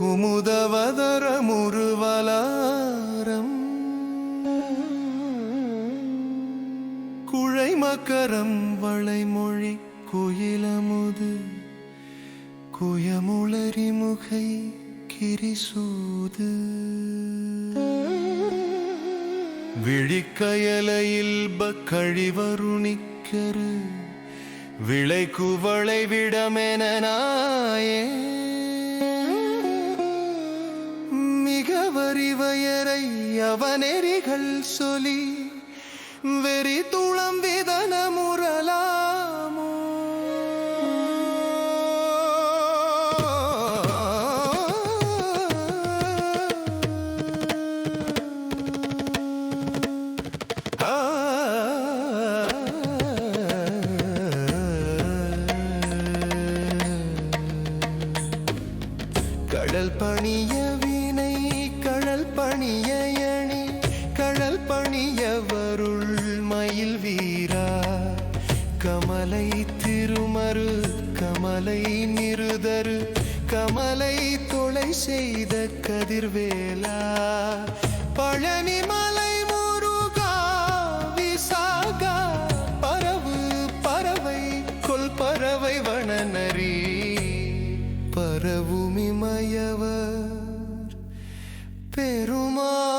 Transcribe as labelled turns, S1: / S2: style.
S1: குமுதவதரமுருவலாரம். குமுதவதர குழை மக்கரம் வளைமொழி குயிலமுது குயமுளரிமுகை கிரிசூது. விழிக்கயலையில் பக்கழிவருணிக்கரு விளை குவளை விடமென நாயே. மிக வரிவயரை அவனெறிகள் சொல்லி வெறி துளம் விதன முரலாமோ? கடல் பணிய மயில் வீரா. கமலை திருமரு கமலை நிருதரு. கமலை தொலை செய்த கதிர்வேலா. பழனி மலை முருகா விசாகா. பரவு பறவை கொல் பறவை வனநரி. பரவுமிமயவர் பெருமா